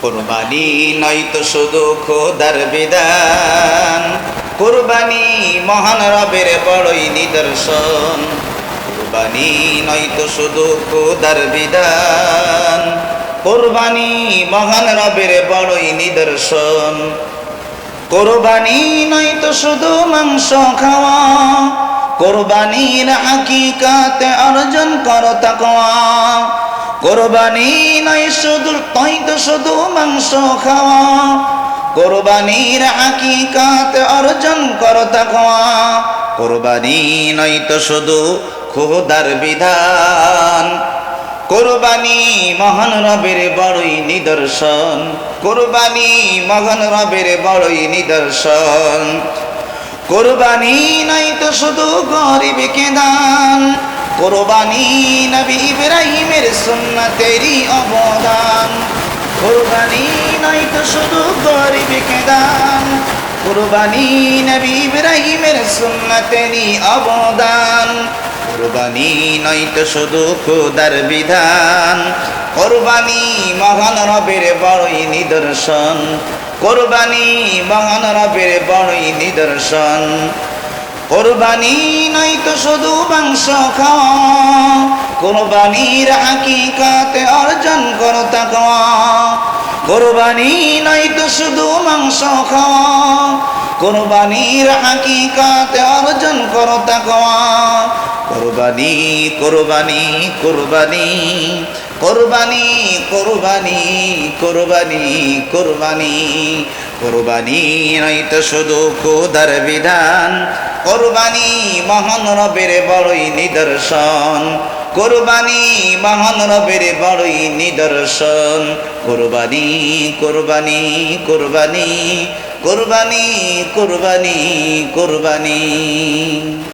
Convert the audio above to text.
কোরবানি নয় তো শুধু খোদার বিধান। কোরবানি মহান রবের বড়ই নিদর্শন। কোরবানি নয় তো শুধু খোদার বিধান। কোরবানি মহান রবের বড়ই নিদর্শন। কোরবানি নয় তো শুধু মাংস খাওয়া। কোরবানির হাকিকাতে অর্জন করো তাকওয়া। কোরবানি নয় শুধু, তাই তো শুধু মাংস খাওয়া। কোরবানির হাকিকাতে অর্জন করো তাকওয়া। কোরবানি নয় তো শুধু খোদার বিধান। কোরবানি মহান রবের বড়ই নিদর্শন। কোরবানি মহান রবের বড়ই নিদর্শন। কোরবানি নাই তো শুধু গরিবকে দান কোরবানি নবী ইব্রাহিমের সুন্নতেরই অবদান। কোরবানি নাই তো শুধু গরিবকে দান কোরবানি নবী ইব্রাহিমের সুন্নতেরই অবদান। কোরবানি নয় তো শুধু খোদার বিধান। কোরবানি মহান রবের বড়ই নিদর্শন। কোরবানি মহান রবের বড়ই নিদর্শন। কোরবানি নয় তো শুধু মাংস খাওয়া। কোরবানির হাকিকাতে অর্জন করো তাকওয়া। কোরবানি নয় তো শুধু মাংস খাওয়া। কোরবানির হাকিকাতে অর্জন করো তাকওয়া। কোরবানি কোরবানি কোরবানি। কোরবানি কোরবানি কোরবানি কোরবানি। কোরবানি নয় তো শুধু কোদার বিধান। কোরবানি মহান রবের বড়ই নিদর্শন। কোরবানি মহান রবের বড়ই নিদর্শন। কোরবানি কোরবানি কোরবানি। কোরবানি কোরবানি কোরবানি।